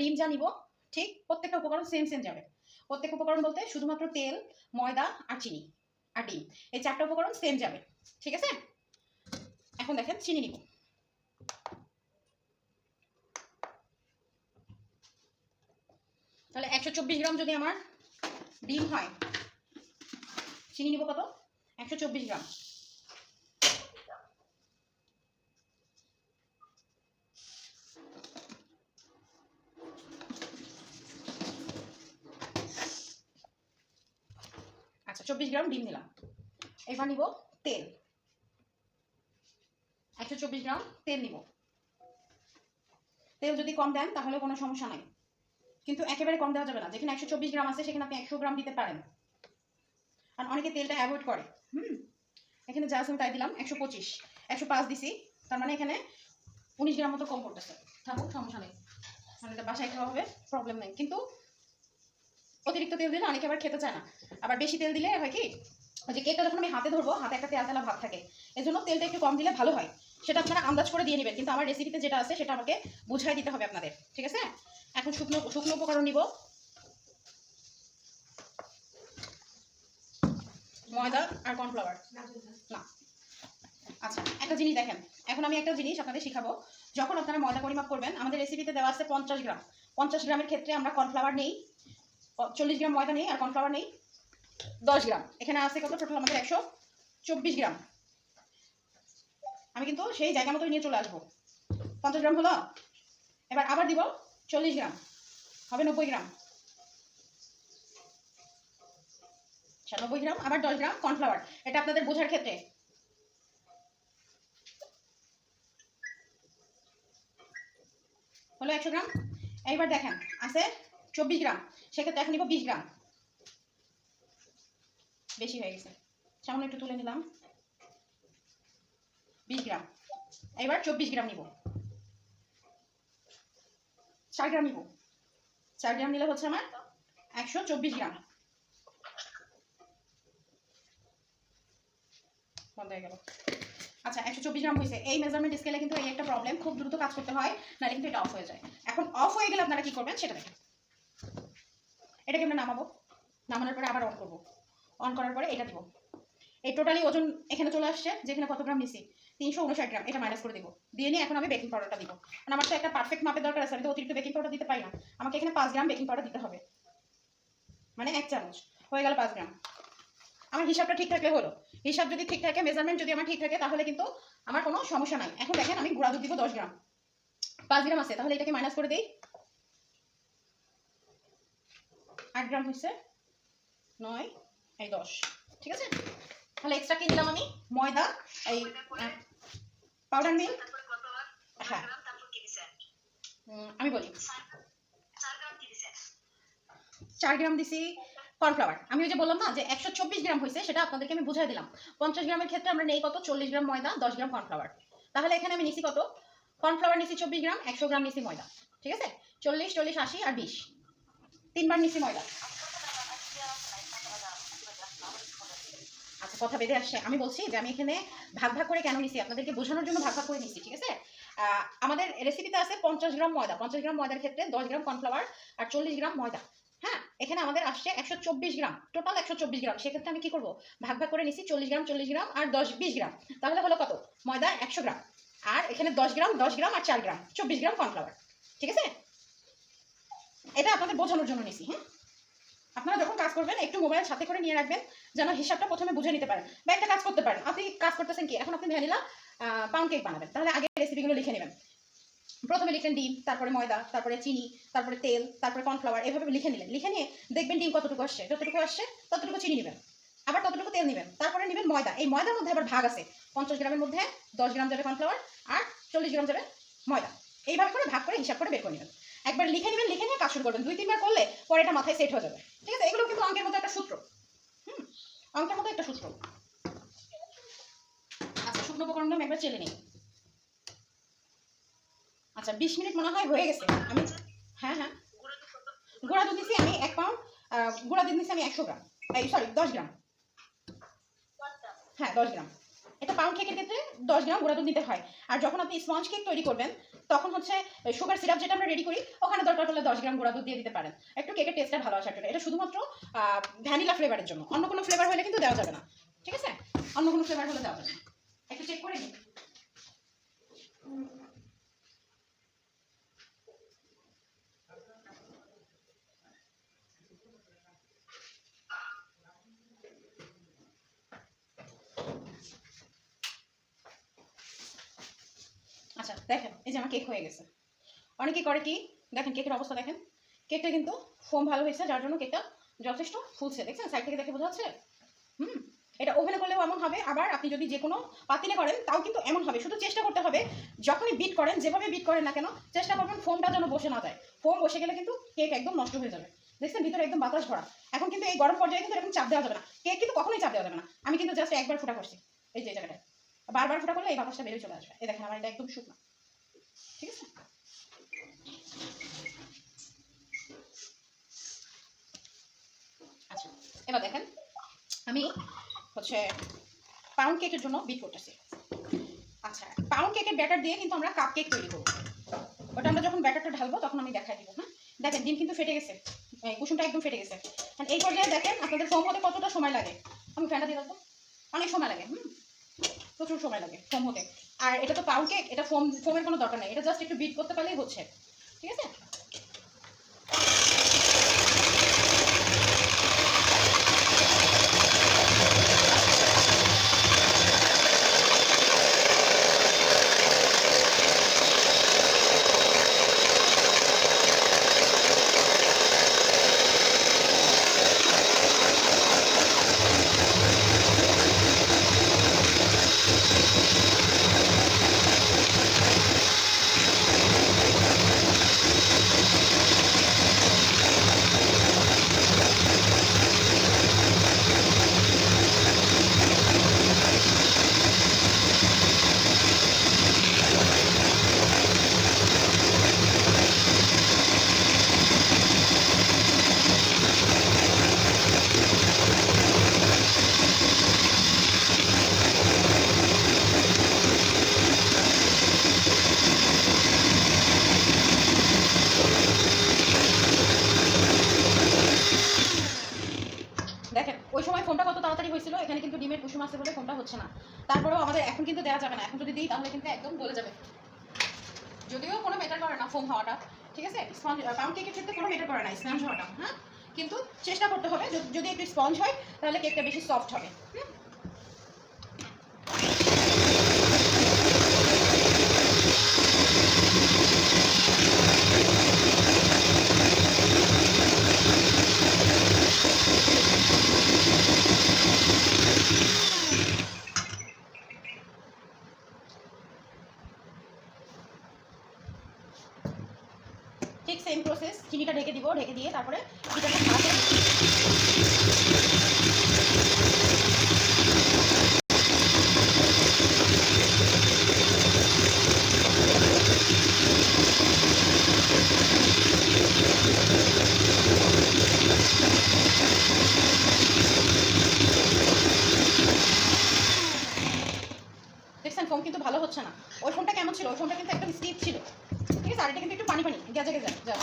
ডিম যা নিব ঠিক? প্রত্যেকটা উপকরণ সেম সেম যাবে। প্রত্যেক উপকরণ বলতে শুধুমাত্র তেল, ময়দা আর চিনি আর ডিম। এই চারটা উপকরণ সেম যাবে, ঠিক আছে? এখন দেখেন, চিনি নিব। তাহলে একশো চব্বিশ গ্রাম যদি আমার ডিম হয়, চিনি নিব কত? একশো চব্বিশ গ্রাম। চব্বিশ গ্রাম ডিম নিলাম। এবার নিব তেল। একশো চব্বিশ গ্রাম তেল নিব। তেল যদি কম দেন তাহলে কোনো সমস্যা নাই। কিন্তু একেবারে কম দেওয়া যাবে না। যেখানে একশো চব্বিশ গ্রাম আছে, সেখানে আপনি একশো গ্রাম দিতে পারেন। আর অনেকে তেলটা অ্যাভয়েড করে। হুম? এখানে যা আছে তাই দিলাম, একশো পঁচিশ। একশো পাঁচ দিছি। তার মানে এখানে উনিশ গ্রাম মতো কম করতেছে থাকুক, সমস্যা নেই। মানে এটা বাসায় খাওয়া হবে প্রবলেম নেই। কিন্তু অতিরিক্ত তেল দিলে অনেকে আবার খেতে চায় না। আবার বেশি তেল দিলে হয় কি, ওই যে কেকটা যখন আমি হাতে ধরবো, হাতে একটা তেল তেলা ভাব থাকে। এজন্য তেলটা একটু কম দিলে ভালো হয়। সেটা আপনারা আন্দাজ করে দিয়ে নেবেন। কিন্তু আমার রেসিপিতে যেটা আছে, সেটা আমাকে বুঝাই দিতে হবে আপনাদের। ঠিক আছে? এখন শুকনো শুকনো উপকরণ নিব। ময়দা আর কর্নফ্লাওয়ার না। আচ্ছা একটা জিনিস দেখেন। এখন আমি একটা জিনিস আপনাদের শিখাবো। যখন আপনারা ময়দা পরিমাপ করবেন, আমাদের রেসিপিতে দেওয়া আছে পঞ্চাশ গ্রাম। পঞ্চাশ গ্রামের ক্ষেত্রে আমরা কর্নফ্লাওয়ার নেই। চল্লিশ গ্রাম ময়দা নেই আর কর্নফ্লাওয়ার নেই। দশ গ্রাম। এখানে আছে কত? টোটাল আমাদের একশো চব্বিশ গ্রাম। আমি কিন্তু সেই জায়গা মতো নিয়ে চলে আসব। পঞ্চাশ গ্রাম হলো? এবার আবার দিব চল্লিশ গ্রাম। হবে নব্বই গ্রাম। আচ্ছা নব্বই গ্রাম, আবার দশ গ্রাম কর্নফ্লাওয়ার। এটা আপনাদের বোঝার ক্ষেত্রে। হলো একশো গ্রাম। এইবার দেখেন, আছে চব্বিশ গ্রাম। সেক্ষেত্রে এখন নিব বিশ গ্রাম। বেশি হয়ে গেছে। সামান্য একটু তুলে নিলাম। বিশ গ্রাম। এবার চব্বিশ গ্রাম নিব। চার গ্রাম নিব। চার গ্রাম নিলে হচ্ছে আমার একশো চব্বিশ গ্রাম। বন্ধ হয়ে গেল। আচ্ছা একশো চব্বিশ গ্রাম হয়েছে। এই মেজারমেন্ট স্কেলে কিন্তু এই একটা প্রবলেম খুব দ্রুত কাজ করতে হয়, নাহলে কিন্তু এটা অফ হয়ে যায়। এখন অফ হয়ে গেলে আপনারা কি করবেন সেটা দেখেন। এটাকে আমরা নামাবো। নামানোর পরে আবার অন করব। অন করার পরে এটা দেবো। এই টোটালি ওজন এখানে চলে আসছে, যেখানে কত গ্রাম নিছি? তিনশো উনষাট গ্রাম এটা মাইনাস করে দিব। দিয়ে নিয়ে এখন আমি বেকিং পাউডারটা দিব। কারণ আমার তো একটা পারফেক্ট মাপের দরকার আছে, আমি তো অতিরিক্ত বেকিং পাউডার দিতে পারি না। আমাকে এখানে পাঁচ গ্রাম বেকিং পাউডার দিতে হবে। মানে এক চামচ। হয়ে গেল পাঁচ গ্রাম আমার হিসাবটা ঠিক থাকলে হলো। হিসাব যদি ঠিক থাকে মেজারমেন্ট যদি আমার ঠিক থাকে, তাহলে কিন্তু আমার কোনো সমস্যা নাই। এখন দেখেন আমি গুঁড়া দুধ দিব দশ গ্রাম পাঁচ গ্রাম আছে, তাহলে এটাকে মাইনাস করে দিই। আট গ্রাম হয়েছে। নয়, এই দশ। ঠিক আছে? তাহলে এক্সট্রা কি দিলাম আমি? ময়দা, এই পাউডার মিল্ক হ্যাঁ। আমি বলি। চার গ্রাম দিছি কর্নফ্লাওয়ার। আমি ওই যে বললাম না, যে একশো চব্বিশ গ্রাম হয়েছে, সেটা আপনাদেরকে আমি বুঝাই দিলাম। পঞ্চাশ গ্রামের ক্ষেত্রে আমরা নেই কত? চল্লিশ গ্রাম ময়দা, দশ গ্রাম কর্নফ্লাওয়ার। তাহলে এখানে আমি নিছি কত? কর্নফ্লাওয়ার নিছি চব্বিশ গ্রাম, একশো গ্রাম নিছি ময়দা। ঠিক আছে? চল্লিশ চল্লিশ, আশি আর বিশ। তিনবার নিছি ময়দা আচ্ছা কথা বেঁধে আসছে। আমি বলছি যে আমি এখানে ভাগ ভাগ করে কেন নিছি? আপনাদেরকে বোঝানোর জন্য ভাগ ভাগ করে নিছি, ঠিক আছে? আমাদের রেসিপিতে আছে পঞ্চাশ গ্রাম ময়দা। পঞ্চাশ গ্রাম ময়দার ক্ষেত্রে দশ গ্রাম কর্নফ্লাওয়ার আর চল্লিশ গ্রাম ময়দা। হ্যাঁ এখানে আমাদের আসছে একশো চব্বিশ গ্রাম। টোটাল একশো চব্বিশ গ্রাম। সেক্ষেত্রে আমি কি করব? ভাগ ভাগ করে নিছি চল্লিশ গ্রাম চল্লিশ গ্রাম আর দশ বিশ গ্রাম। তাহলে হলো কত? ময়দা একশো গ্রাম। আর এখানে দশ গ্রাম দশ গ্রাম আর চার গ্রাম। চব্বিশ গ্রাম কর্নফ্লাওয়ার ঠিক আছে? এটা আপনাদের বোঝানোর জন্য নিছি হ্যাঁ? আপনারা যখন কাজ করবেন, একটু মোবাইল সাথে করে নিয়ে রাখবেন, যেন হিসাবটা প্রথমে বুঝে নিতে পারেন বা একটা কাজ করতে পারেন। আপনি কাজ করতেছেন কি? এখন আপনি ভ্যানিলা পাউন্ড কেক বানাবেন। তাহলে আগে রেসিপিগুলো লিখে নেবেন। প্রথমে লিখলেন ডিম, তারপরে ময়দা, তারপরে চিনি, তারপরে তেল, তারপরে কর্নফ্লাওয়ার এভাবে লিখে নিলেন। লিখে নিয়ে দেখবেন ডিম কতটুকু আসছে। যতটুকু আসছে, ততটুকু চিনি নেবেন। আবার ততটুকু তেল নেবেন। তারপরে নেবেন ময়দা। এই ময়দার মধ্যে আবার ভাগ আছে। পঞ্চাশ গ্রামের মধ্যে দশ গ্রাম যাবে কর্নফ্লাওয়ার আর চল্লিশ গ্রাম যাবে ময়দা। এইভাবে করে ভাগ করে হিসাব করে বের করে নেবেন। একবার লিখে নেবেন, লিখে নিয়ে কাজ শুরু করবেন। দুই, তিনবার করলে পরে এটা মাথায় সেট হয়ে যাবে। ঠিক আছে? এগুলো কিন্তু অঙ্কের মতো একটা সূত্র। হুম? অঙ্কের মতো একটা সূত্র। আচ্ছা শুকনো উপকরণটা আমি একবার চেলে নিই। আচ্ছা বিশ মিনিট মনে হয় হয়ে গেছে। আমি হ্যাঁ হ্যাঁ। গুঁড়া দুধ নিচ্ছি আমি এক পাউন্ড গুঁড়া দুধ দিচ্ছি আমি একশো গ্রাম। এই সরি দশ গ্রাম। হ্যাঁ দশ গ্রাম। এটা পাউন্ড কেকের ক্ষেত্রে দশ গ্রাম গুঁড়া দুধ দিতে হয়। আর যখন আপনি স্পঞ্জ কেক তৈরি করবেন, তখন হচ্ছে সুগার সিরাপ যেটা আমরা রেডি করি, ওখানে দরকার হলে দশ গ্রাম গুঁড়া দুধ দিয়ে দিতে পারেন। একটু কেকের টেস্টটা ভালো আসার জন্য। এটা শুধুমাত্র ভ্যানিলা ফ্লেভারের জন্য। অন্য কোনো ফ্লেভার হলে কিন্তু দেওয়া যাবে না। ঠিক আছে? অন্য কোনো ফ্লেভার হলে দেওয়া যাবে না। একটু চেক করে নিন আচ্ছা দেখেন, এই যে আমার কেক হয়ে গেছে। অনেকে করে কি, দেখেন কেকের অবস্থা, দেখেন। কেকটা কিন্তু ফোম ভালো হয়েছে, যার জন্য কেকটা যথেষ্ট ফুলছে। দেখছেন সাইড থেকে দেখে বোঝা যাচ্ছে? হুম, এটা ওভেনে করলেও এমন হবে। আবার আপনি যদি যে কোনো পাতিলে করেন, তাও কিন্তু এমন হবে। শুধু চেষ্টা করতে হবে, যখনই বিট করেন, যেভাবে বিট করেন না কেন, চেষ্টা করবেন ফোমটা যেন বসে না যায়। ফোম বসে গেলে কিন্তু কেক একদম নষ্ট হয়ে যাবে। দেখছেন, ভিতরে একদম বাতাস ভরা। এখন কিন্তু এই গরম পর্যায়ে কিন্তু এরকম চাপ দেওয়া যাবে না। কেক কিন্তু কখনোই চাপ দেওয়া যাবে না। আমি কিন্তু জাস্ট একবার ফুটা করছি। এই যে জায়গাটায়। বারবার ফুটা করলে এই বাতাসটা বেরিয়ে চলে আসবে। এই দেখেন, আমার এটা একদম শুকনো। ঠিক আছে? আচ্ছা এবার দেখেন, আমি হচ্ছে পাউন্ড কেকের জন্য বিট করতেছি। আচ্ছা পাউন্ড কেকের ব্যাটার দিয়ে কিন্তু আমরা কাপ কেক তৈরি করব। ওটা আমরা যখন ব্যাটারটা ঢালবো, তখন আমি দেখাই দিব হ্যাঁ? দেখেন, ডিম কিন্তু ফেটে গেছে। কুসুমটা একদম ফেটে গেছে। এই পর্যায়ে দেখেন, আপনাদের ফোম হতে কতটা সময় লাগে? আমি ফ্যানটা দিয়ে রাখব। অনেক সময় লাগে, হুম? প্রচুর সময় লাগে ফোম হতে। আর এটা তো পাউন্ড কেক এটা ফোম ফোমের কোনো দরকার নেই, এটা জাস্ট একটু বিট করতে পারলেই হচ্ছে ঠিক আছে দেখেন ওই সময় ফোনটা কত তাড়াতাড়ি হয়েছিল এখানে কিন্তু ডিমের কুসুম আছে বলে ফোনটা হচ্ছে না তারপরেও আমাদের এখন কিন্তু দেওয়া যাবে না এখন যদি দিই তাহলে কিন্তু একদম গলে যাবে যদিও কোনো ফোম হওয়াটা, ঠিক আছে স্পঞ্জ পাউন্ড কেকের ক্ষেত্রে কোনো মেটার করে না স্পঞ্জ হওয়াটা হ্যাঁ কিন্তু চেষ্টা করতে হবে, যদি একটু স্পঞ্জ হয়, তাহলে কেকটা বেশি সফট হবে, হুম? ঠিক সেম প্রসেস চিনিটা ঢেকে দিব ঢেকে দিয়ে তারপরে এটাকে হাতে দেখছেন ফোন কিন্তু ভালো হচ্ছে না ওই ফোনটা কেমন ছিল ওই ফোনটা কিন্তু একদম স্টিপ ছিল ঠিক আছে আর এটা কিন্তু একটু পানি পানি গেজে গেজে যা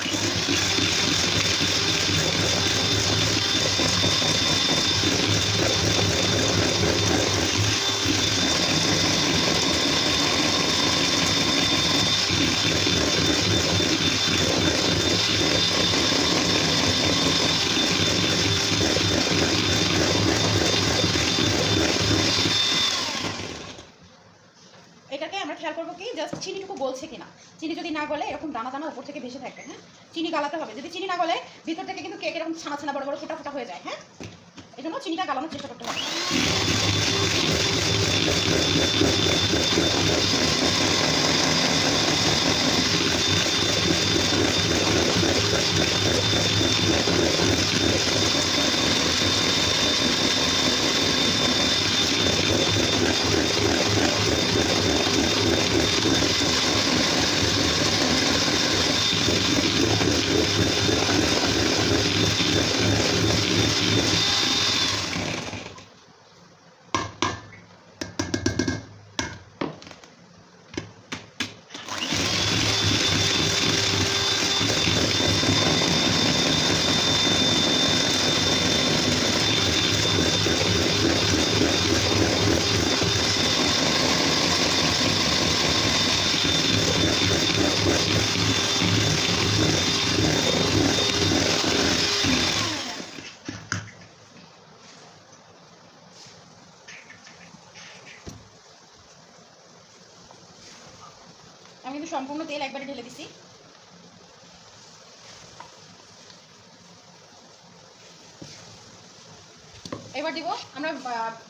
এটাকে আমরা খেয়াল করব কি জাস্ট চিনিটুকু গলছে কিনা চিনি যদি না গলে এরকম দানা উপর থেকে ভেসে থাকবে হ্যাঁ? চিনি গালাতে হবে। যদি চিনি না গলে, ভিতর থেকে কিন্তু কেক এরকম ছানা ছানা বড় বড় ফোটা ফোটা হয়ে যায় হ্যাঁ? এই জন্য চিনিটা গালানোর চেষ্টা করতে হবে।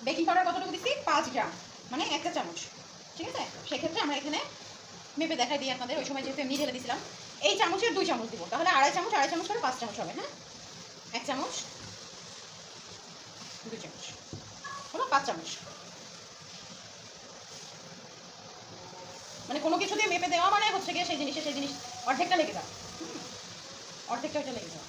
বেকিং পাউডার কতটুকু দিচ্ছি? পাঁচ গ্রাম। মানে একটা চামচ। ঠিক আছে? সেক্ষেত্রে আমরা এখানে মেপে দেখাই দিই আপনাদের। ওই সময় যেহেতু এমনি ঢেলে দিয়েছিলাম এই চামচের দুই চামচ দিব। তাহলে আড়াই চামচ আড়াই চামচ করে পাঁচ চামচ হবে হ্যাঁ? এক চামচ, দুই চামচ হলো পাঁচ চামচ। মানে কোনো কিছু দিয়ে মেপে দেওয়া মানে হচ্ছে গিয়ে সেই জিনিসে সেই জিনিস অর্ধেকটা লেগে যাওয়া। অর্ধেকটা ওইটা লেগে যাওয়া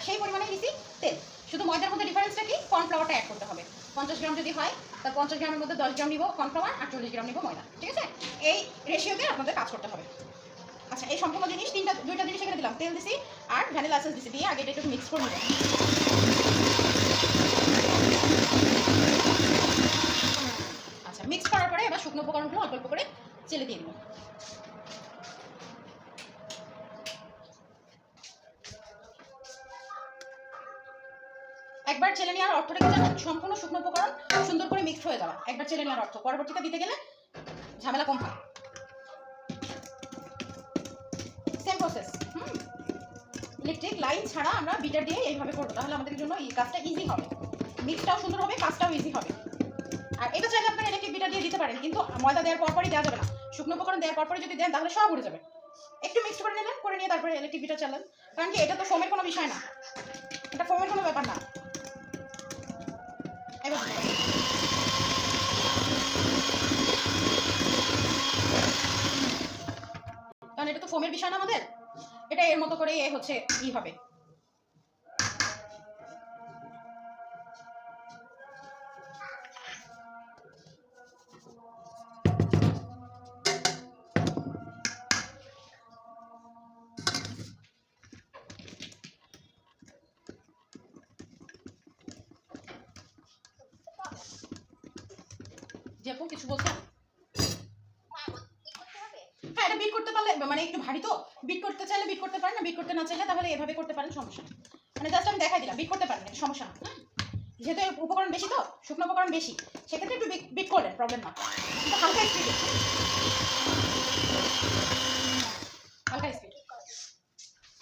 আর সেই পরিমাণে নিচ্ছি তেল। শুধু ময়দার মধ্যে ডিফারেন্সটা কি? কর্নফ্লাওয়ারটা অ্যাড করতে হবে। পঞ্চাশ গ্রাম যদি হয় তার পঞ্চাশ গ্রামের মধ্যে দশ গ্রাম নিব কর্নফ্লাওয়ার আর চল্লিশ গ্রাম নিব ময়দা, ঠিক আছে? এই রেশিওতে আপনাদের কাজ করতে হবে। আচ্ছা এই সম্পূর্ণ জিনিস, তিনটা, দুইটা জিনিস এখানে দিলাম। তেল দিছি আর ভ্যানিলা এসেন্স দিছি। দিয়ে আগে একটু মিক্স করে নেবেন আচ্ছা মিক্স করার পরে এবার শুকনো উপকরণগুলো অল্প অল্প করে চেলে দিয়ে দেবো একবার চেলে নেওয়ার অর্থটা কি জানেন সম্পূর্ণ শুকনো উপকরণ সুন্দর করে মিক্স হয়ে যাওয়া। একবার চেলে নেওয়ার অর্থ। পরবর্তীতে দিতে গেলে ঝামেলা কম হয়। সেম প্রসেস ইলেকট্রিক লাইন ছাড়া আমরা বিটার দিয়ে এইভাবে করব। তাহলে আমাদের জন্য এই কাজটা ইজি হবে। মিক্সটাও সুন্দর হবে, কাজটাও ইজি হবে। আর এটা চাইলে আপনারা ইলেকট্রিক বিটার দিয়ে দিতে পারেন, কিন্তু ময়দা দেওয়ার পরপরই দেওয়া যাবে না। শুকনো উপকরণ দেওয়ার পরপরই যদি দেন, তাহলে সব উড়ে যাবে। একটু মিক্স করে নিলেন, করে নিয়ে তারপরে ইলেকট্রিক বিটার চালান। কারণ কি, এটা তো ফোমের কোনো বিষয় না। এটা ফোমের কোনো ব্যাপার না। কারণ এটা তো ফোমের বিষয় না আমাদের? এটা এর মতো করে হচ্ছে ই হবে। যেহেতু উপকরণ বেশি তো? শুকনো উপকরণ বেশি। সেক্ষেত্রে একটু বিট করলেন প্রবলেম না কিন্তু হালকা স্পিডে হালকা স্পিড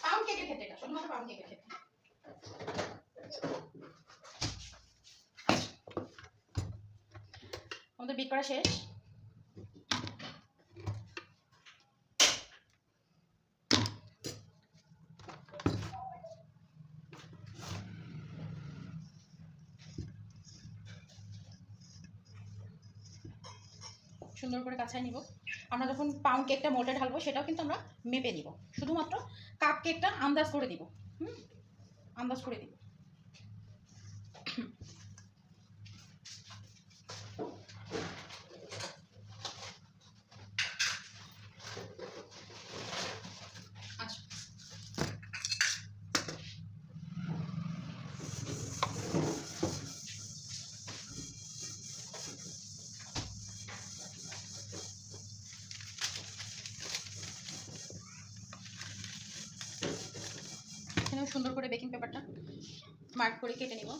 পাউন্ড কেকের ক্ষেত্রে এটা, শুধুমাত্র পাউন্ড আমাদের বিট করা শেষ। সুন্দর করে কাছায় নিব। আমরা যখন পাউন্ড কেকটা মোটে ঢালবো, সেটাও কিন্তু আমরা মেপে নিব। শুধুমাত্র কাপ কেকটা আন্দাজ করে দিব। হুম? আন্দাজ করে দিব আচ্ছা এখানেও সুন্দর করে বেকিং পেপারটা মার্ক করে কেটে নিব।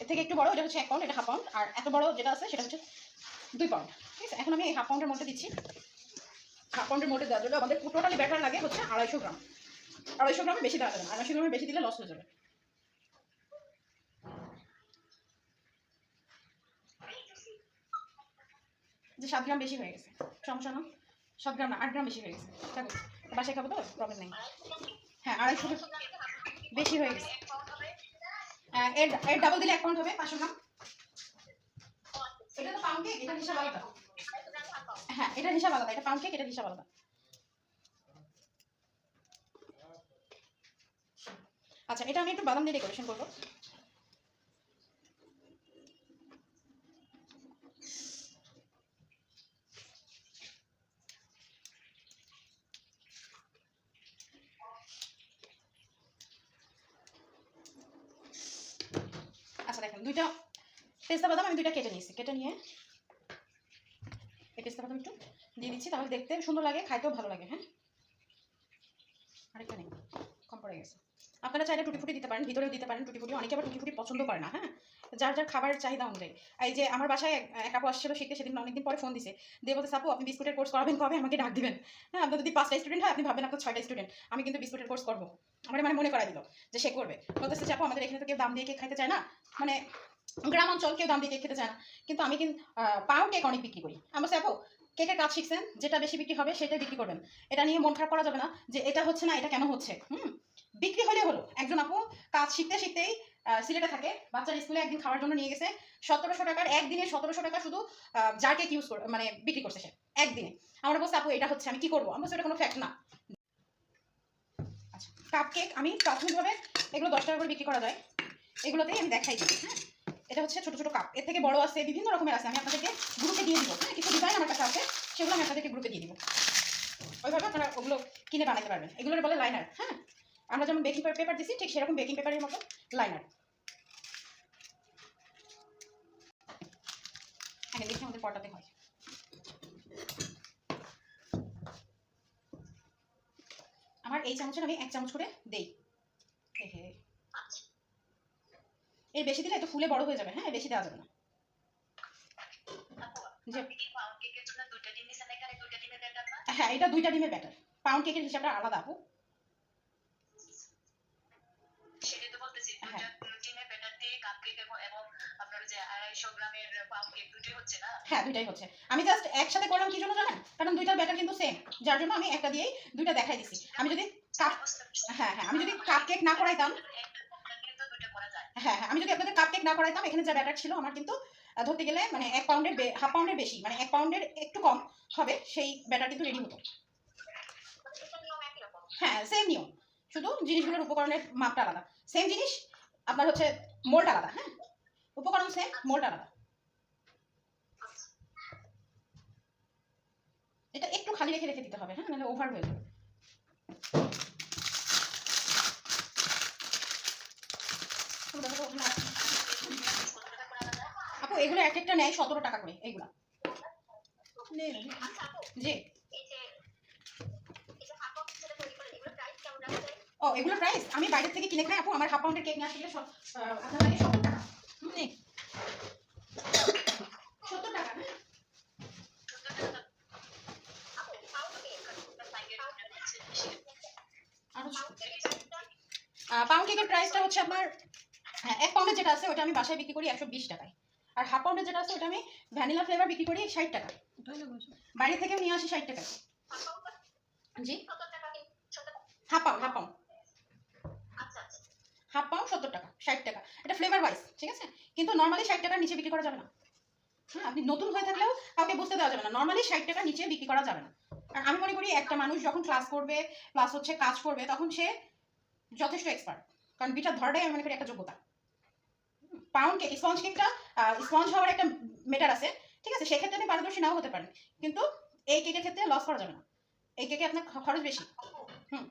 এর থেকে একটু বড়, এটা হচ্ছে এক পাউন্ড এটা হাফ পাউন্ড আর এত বড় যেটা আছে সেটা হচ্ছে দুই পাউন্ড ঠিক আছে? এখন আমি এই হাফ পাউন্ডের মধ্যে দিচ্ছি। হাফ পাউন্ডের মধ্যে দেওয়ার জন্য আমাদের টোটালি ব্যাটার লাগে হচ্ছে আড়াইশো গ্রাম। আড়াইশো গ্রামে বেশি দেওয়া যাবে আড়াইশো গ্রামে বেশি দিলে লস হয়ে যাবে। যে সাত গ্রাম বেশি হয়ে গেছে, সমস্যা না? সাত গ্রাম না, আট গ্রাম বেশি হয়ে গেছে বাসায় খাব তো? প্রবলেম নেই। হ্যাঁ আড়াইশো বেশি হয়ে গেছে। এর ডাবল দিলে এক পাউন্ড হবে পাঁচশো গ্রাম। এটা তো পাউন্ড কেক এটার হিসাব আলাদা। হ্যাঁ এটার হিসাব আলাদা। এটা পাউন্ড কেক এটার হিসাব আলাদা। আচ্ছা এটা আমি একটু বাদাম দিয়ে ডেকোরেশন করব। দুইটা পেস্তা বাদাম আমি দুইটা কেটে নিয়েছি। কেটে নিয়ে এই পেস্তা বাদাম একটু দিয়ে দিচ্ছি, তাহলে দেখতে সুন্দর লাগে, খাইতেও ভালো লাগে হ্যাঁ? আরেকটা নেই। কম পড়ে গেছে। আপনারা চাইলে টুটি ফুটি দিতে পারেন, ভিতরেও দিতে পারেন টুটি ফুটি অনেকে আবার টুটি ফুটি পছন্দ করে না হ্যাঁ? যার যার খাবারের চাহিদা অনুযায়ী। এই যে আমার বাসায় এক- আপু আসছিল শিখতে, সেদিন অনেকদিন পরে ফোন দিছে। দিয়ে বলতে আপু, আপনি বিস্কুটের কোর্স করাবেন কবে? আমাকে ডাক দিবেন। হ্যাঁ আপনার যদি পাঁচটা স্টুডেন্ট হয়, আপনি ভাবেন আপনার ছয়টা স্টুডেন্ট আমি কিন্তু বিস্কুটের কোর্স করব। আমার মানে মনে করা দিল যে সে করবে। বলতেছে আপু, আমাদের এখানে তো কেউ দাম দিয়ে কেক খাইতে চায় না। মানে গ্রাম অঞ্চল কেউ দাম দিয়ে কেক খেতে চায় না। কিন্তু আমি কিন্তু পাও কেক অনেক বিক্রি করি। আমি বলছি, আপু কেকের কাজ শিখছেন, যেটা বেশি বিক্রি হবে সেটাই বিক্রি করবেন। এটা নিয়ে মন খারাপ করা যাবে না যে এটা হচ্ছে না, এটা কেন হচ্ছে? হুম? বিক্রি হলে হলো। একজন আপু কাজ শিখতে শিখতেই সিলেটে থাকে, বাচ্চার স্কুলে একদিন খাওয়ার জন্য নিয়ে গেছে, সতেরোশো টাকার, একদিনে সতেরোশো টাকা শুধু জার কেক ইউজ মানে বিক্রি করছে সে, একদিনে। আমরা বলছি, আপু, এটা হচ্ছে, আমি কি করব? আমি বলছি, এটা কোনো ফ্যাক্ট না। আচ্ছা কাপ কেক আমি প্রাথমিকভাবে এগুলো দশ টাকা করে বিক্রি করা যায়। এগুলোতেই আমি দেখাই দিই হ্যাঁ? এটা হচ্ছে ছোট ছোট কাপ এর থেকে বড় আছে, বিভিন্ন রকমের আছে। আমি আপনাদেরকে গ্রুপে দিয়ে দিব হ্যাঁ? কিছু ডিজাইন আমার কাছে আছে, সেগুলো আমি আপনাদেরকে গ্রুপে দিয়ে দিব। ওইভাবে আপনারা ওগুলো কিনে বানাতে পারবেন। এগুলোর বলে লাইনার হ্যাঁ? আমরা যেমন বেকিং পেপার দিচ্ছি ঠিক সেরকম বেকিং পেপারের মতো লাইনার হ্যাঁ দেখি আমাদের পটাতে হয়। আমার এই চামচের আমি এক চামচ করে দেই। এর বেশি দিলে একটু ফুলে বড় হয়ে যাবে হ্যাঁ? বেশি দেওয়া যাবে না। হ্যাঁ এটা দুইটা ডিমের ব্যাটার পাউন্ড কেকের হিসাবটা আলাদা আপু। হ্যাঁ। হ্যাঁ একসাথে কি ব্যাটার কিন্তু যার জন্য আমি একটা দুইটা দেখাই আমি যদি হ্যাঁ হ্যাঁ আমি যদি কাপ কেক না করাইতাম হ্যাঁ হ্যাঁ আমি যদি আপনাদের কাপ কেক না করাইতাম, এখানে যা ব্যাটার ছিল আমার কিন্তু ধরতে গেলে মানে এক পাউন্ডের হাফ পাউন্ডের বেশি মানে এক পাউন্ডের একটু কম হবে, সেই ব্যাটার কিন্তু রেডি হতো। হ্যাঁ সেম নিয়ম। শুধু জিনিসগুলোর উপকরণের মাপটা আলাদা। সেম জিনিস, আপনার হচ্ছে মোল্ড আলাদা হ্যাঁ? উপকরণ সেম মোল্ড আলাদা। এটা একটু খালি রেখে রেখে দিতে হবে হ্যাঁ? নাহলে ওভার হয়ে যাবে। আপু, এগুলো এক একটা নেয় সতেরো টাকা করে এইগুলা। জি। ও এগুলোর প্রাইস আমি বাইরে থেকে কিনে খাই আপু আমার হাফ পাউন্ডের কেক নিয়ে আসলে আপনার লাগে সত্তর টাকা সত্তর টাকা আপু পাউন্ড কেকের প্রাইসটা হচ্ছে হ্যাঁ, এক পাউন্ডের যেটা আছে ওটা আমি বাসায় বিক্রি করি একশো বিশ টাকায়। আর হাফ পাউন্ডের যেটা আছে ওটা আমি ভ্যানিলা ফ্লেভার বিক্রি করি ষাট টাকা বাইরে থেকে নিয়ে আসি ষাট টাকায়। জি? টাকা টাকা half pound half pound half pound সত্তর টাকা ষাট টাকা। এটা ফ্লেভার ওয়াইজ ঠিক আছে? কিন্তু নর্মালি ষাট টাকার নিচে বিক্রি করা যাবে না। হ্যাঁ আপনি নতুন হয়ে থাকলেও কাউকে বুঝতে দেওয়া যাবে না। নর্মালি ষাট টাকার নিচে বিক্রি করা যাবে না। আর আমি মনে করি একটা মানুষ যখন ক্লাস করবে প্লাস হচ্ছে কাজ করবে তখন সে যথেষ্ট এক্সপার্ট কারণ বিটা ধরাটাই আমি মনে করি একটা যোগ্যতা। পাউন্ড কেক স্পঞ্জ কেকটা স্পঞ্জ হওয়ার একটা মেটার আছে, ঠিক আছে? সেক্ষেত্রে আপনি পারদর্শী নাও হতে পারেন। কিন্তু এই কেকের ক্ষেত্রে লস করা যাবে না। এই কেকে আপনার খরচ বেশি। হম।